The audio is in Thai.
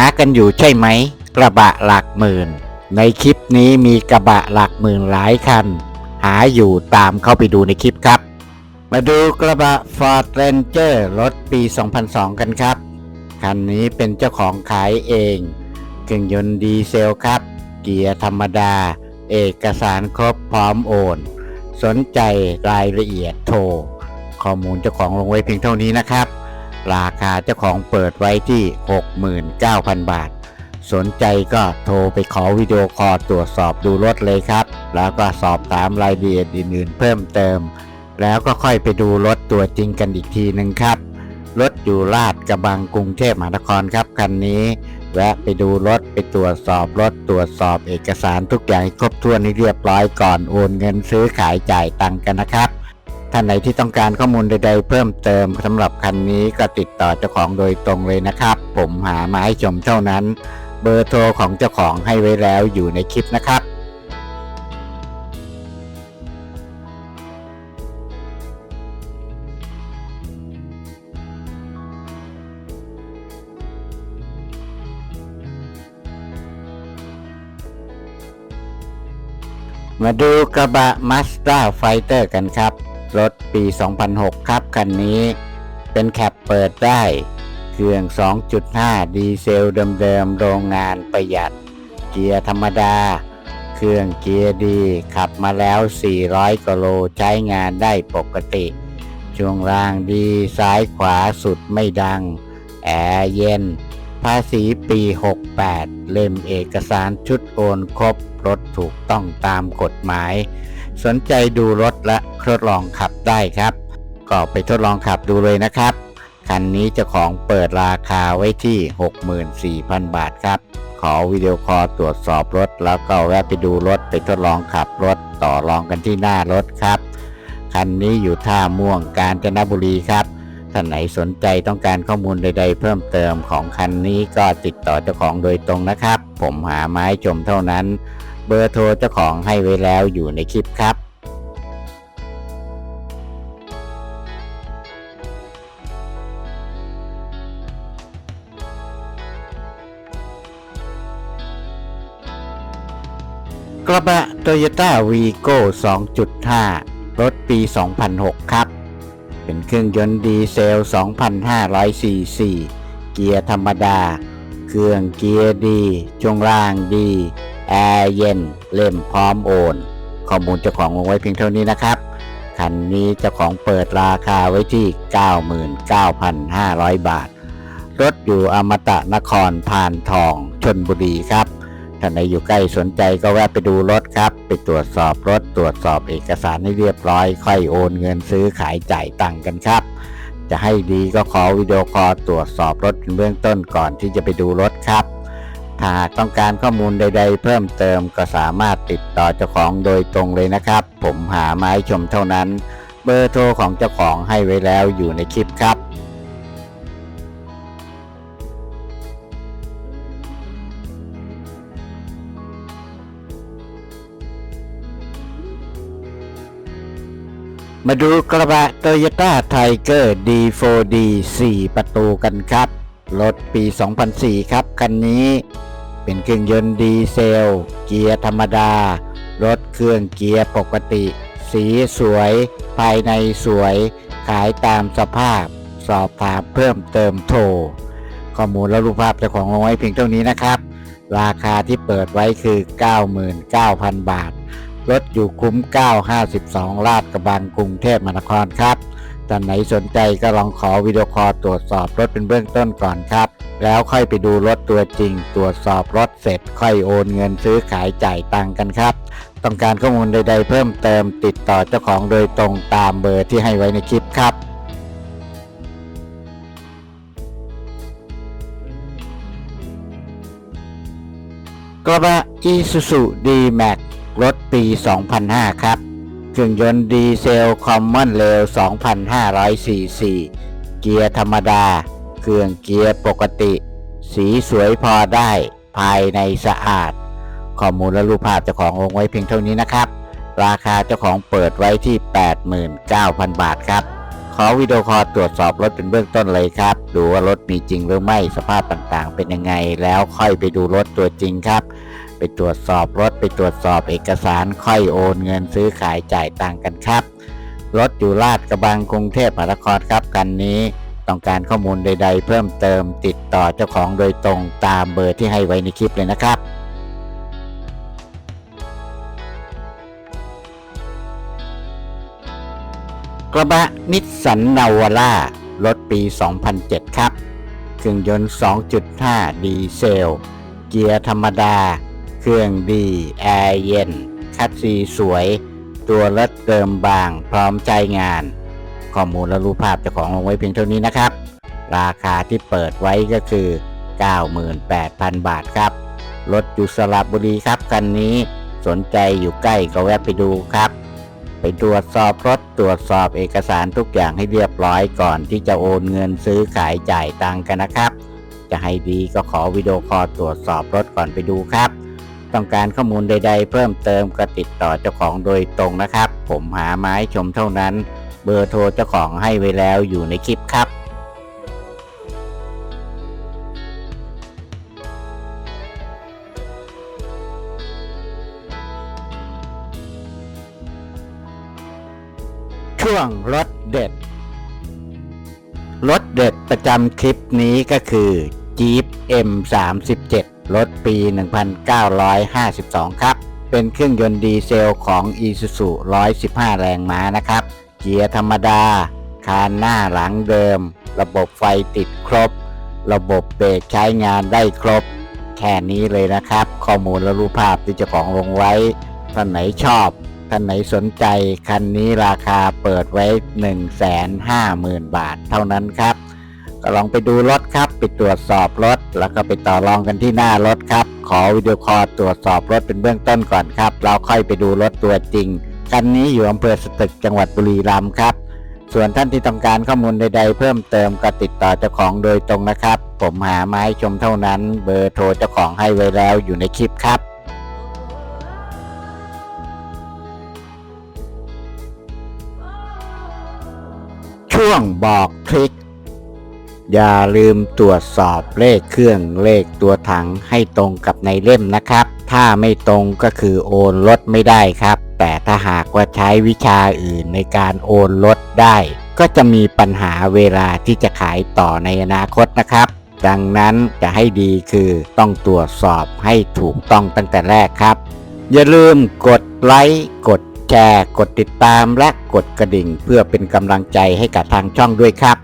ากันอยู่ใช่ไหม กระบะหลักหมื่น ในคลิปนี้มีกระบะหลักหมื่นหลายคัน หาอยู่ตามเข้าไปดูในคลิปครับ มาดูกระบะ Ford Ranger รถปี 2002 กันครับ คันนี้เป็นเจ้าของขายเอง เครื่องยนต์ดีเซลครับ เกียร์ธรรมดา เอกสารครบพร้อมโอน สนใจรายละเอียดโทร ข้อมูลเจ้าของลงไว้เพียงเท่านี้นะครับ ราคาเจ้าของเปิดไว้ที่ 69,000 บาท สนใจก็โทรไปขอวิดีโอคอลตรวจสอบดูรถเลยครับ แล้วก็สอบถามรายละเอียดอื่นๆเพิ่มเติม แล้วก็ค่อยไปดูรถตัวจริงกันอีกทีหนึ่งครับ รถอยู่ลาดกระบังกรุงเทพมหานครครับคันนี้แวะไปดูรถไปตรวจสอบรถตรวจสอบเอกสารทุกอย่างครบถ้วนให้เรียบร้อยก่อนโอนเงินซื้อขายจ่ายตังค์กันนะครับ ท่านไหนที่ต้องการข้อมูลใดๆ เพิ่มเติมสำหรับคันนี้ก็ติดต่อเจ้าของโดยตรงเลยนะครับ ผมหามาให้ชมเท่านั้น เบอร์โทรของเจ้าของให้ไว้แล้วอยู่ในคลิปนะครับมาดูกระบะ Mazda Fighter กันครับ รถปี 2006 ครับคันนี้ เป็นแคปเปิดได้ เครื่อง 2.5 ดีเซลเดิมๆ โรงงานประหยัด เกียร์ธรรมดา เครื่องเกียร์ดี ขับมาแล้ว 400กิโลใช้งานได้ปกติ ช่วงล่างดีซ้ายขวาสุดไม่ดัง แอร์เย็น ภาษีปี 68 เล่มเอกสารชุดโอนครบ รถถูกต้องตามกฎหมาย สนใจดูรถและทดลองขับได้ครับ ก็ไปทดลองขับดูเลยนะครับ คันนี้เจ้าของเปิดราคาไว้ที่ 64,000 บาทครับ ขอวิดีโอคอลตรวจสอบรถ แล้วก็แวะไปดูรถไปทดลองขับรถต่อรองกันที่หน้ารถครับ คันนี้อยู่ท่าม่วงกาญจนบุรีครับท่านไหนสนใจต้องการข้อมูลใด ๆ เพิ่มเติมของคันนี้ก็ติดต่อเจ้าของโดยตรงนะครับ ผมหาไม้จมเท่านั้น เบอร์โทรเจ้าของให้ไว้แล้วอยู่ในคลิปครับกระบะ Toyota Vigo 2.5 รถปี 2006 ครับ เป็นเครื่องยนต์ดีเซล 2,500 ซีซี เกียร์ธรรมดา เครื่องเกียร์ดี ช่วงล่างดี แอร์เย็น เล่มพร้อมโอน ข้อมูลเจ้าของลงไว้เพียงเท่านี้นะครับ คันนี้เจ้าของเปิดราคาไว้ที่ 99,500 บาท รถอยู่อมตะนครพานทองชนบุรีครับท่านใดอยู่ใกล้สนใจก็แวะไปดูรถครับ ไปตรวจสอบรถตรวจสอบเอกสารให้เรียบร้อย ค่อยโอนเงินซื้อขายจ่ายตังค์กันครับ จะให้ดีก็ขอวิดีโอคอลตรวจสอบรถเป็นเบื้องต้นก่อนที่จะไปดูรถครับ ถ้าต้องการข้อมูลใด ๆ เพิ่มเติมก็สามารถติดต่อเจ้าของโดยตรงเลยนะครับ ผมหาไม้ชมเท่านั้น เบอร์โทรของเจ้าของให้ไว้แล้วอยู่ในคลิปครับมาดูกระบะ Toyota Tiger D4D 4 ประตูกันครับ รถปี 2004 ครับ คันนี้ เป็นเครื่องยนต์ดีเซล เกียร์ธรรมดา รถเครื่องเกียร์ปกติ สีสวย ภายในสวย ขายตามสภาพ สอบถามเพิ่มเติมโทร ข้อมูลและรูปภาพเจ้าของลงไว้เพียงเท่านี้นะครับ ราคาที่เปิดไว้คือ 99,000 บาท รถอยู่คุ้ม 952 ลาดกระบังกรุงเทพมหานครครับ ท่านไหนสนใจก็ลองขอวิดีโอคอลตรวจสอบรถเป็นเบื้องต้นก่อนครับ แล้วค่อยไปดูรถตัวจริง ตรวจสอบรถเสร็จ ค่อยโอนเงินซื้อขายจ่ายตังค์กันครับ ต้องการข้อมูลใด ๆ เพิ่มเติมติดต่อเจ้าของโดยตรงตามเบอร์ที่ให้ไว้ในคลิปครับกระบะ Isuzu D-Max รถปี 2005 ครับ เครื่องยนต์ดีเซลคอมมอนเรล2,500ซีซีเกียร์ธรรมดา เครื่องเกียร์ปกติ สีสวยพอได้ ภายในสะอาด ข้อมูลและรูปภาพเจ้าของลงไว้เพียงเท่านี้นะครับ ราคาเจ้าของเปิดไว้ที่ 89,000 บาทครับ ขอวิดีโอคอลตรวจสอบรถเป็นเบื้องต้นเลยครับ ดูว่ารถมีจริงหรือไม่ สภาพต่างๆ เป็นยังไง แล้วค่อยไปดูรถตัวจริงครับ ตรวจสอบรถไปตรวจสอบเอกสารค่อยโอนเงินซื้อขายจ่ายตังกันครับ รถอยู่ลาดกระบังกรุงเทพมหานครครับคันนี้ ต้องการข้อมูลใด ๆ เพิ่มเติมติดต่อเจ้าของโดยตรงตามเบอร์ที่ให้ไว้ในคลิปเลยนะครับกระบะนิสสันนาวาร่ารถปี 2007 ครับ เครื่องยนต์ 2.5 ดีเซล เกียร์ธรรมดา เครื่องดีแอร์เย็น คัดซีสวย ตัวรถเดิมบางพร้อมใจงาน ข้อมูลและรูปภาพเจ้าของลงไว้เพียงเท่านี้นะครับ ราคาที่เปิดไว้ก็คือ 98,000 บาทครับ รถอยู่สระบุรีครับคันนี้สนใจอยู่ใกล้ก็แวะไปดูครับ ไปตรวจสอบรถตรวจสอบเอกสารทุกอย่างให้เรียบร้อยก่อนที่จะโอนเงินซื้อขายจ่ายตังค์กันนะครับ จะให้ดีก็ขอวิดีโอคอลตรวจสอบรถก่อนไปดูครับ ต้องการข้อมูลใด ๆ เพิ่มเติมก็ติดต่อเจ้าของโดยตรงนะครับ ผมหาไม้ชมเท่านั้น เบอร์โทรเจ้าของให้ไว้แล้วอยู่ในคลิปครับช่วงรถเด็ด รถเด็ดประจำคลิปนี้ก็คือ Jeep M37 รถปี 1952 ครับ เป็นเครื่องยนต์ดีเซลของ Isuzu 115 แรงม้านะครับ เกียร์ธรรมดา คานหน้าหลังเดิม ระบบไฟติดครบ ระบบเบรกใช้งานได้ครบ แค่นี้เลยนะครับ ข้อมูลและรูปภาพที่เจ้าของลงไว้ ท่านไหนชอบ ท่านไหนสนใจ คันนี้ราคาเปิดไว้ 150,000 บาทเท่านั้นครับก็ลองไปดูรถครับ ไปตรวจสอบรถ แล้วก็ไปต่อรองกันที่หน้ารถครับ ขอวิดีโอคอลตรวจสอบรถเป็นเบื้องต้นก่อนครับ เราค่อยไปดูรถตัวจริง คันนี้อยู่อำเภอสตึกจังหวัดบุรีรัมย์ครับ ส่วนท่านที่ต้องการข้อมูลใด ๆ เพิ่มเติมก็ติดต่อเจ้าของโดยตรงนะครับ ผมหาไม้ชมเท่านั้น เบอร์โทรเจ้าของให้ไว้แล้วอยู่ในคลิปครับช่วงบอกทริค อย่าลืมตรวจสอบเลขเครื่องเลขตัวถังให้ตรงกับในเล่มนะครับ ถ้าไม่ตรงก็คือโอนรถไม่ได้ครับ แต่ถ้าหากว่าใช้วิชาอื่นในการโอนรถได้ ก็จะมีปัญหาเวลาที่จะขายต่อในอนาคตนะครับ ดังนั้นจะให้ดีคือต้องตรวจสอบให้ถูกต้องตั้งแต่แรกครับ อย่าลืมกดไลค์กดแชร์กดติดตามและกดกระดิ่ง เพื่อเป็นกำลังใจให้กับทางช่องด้วยครับ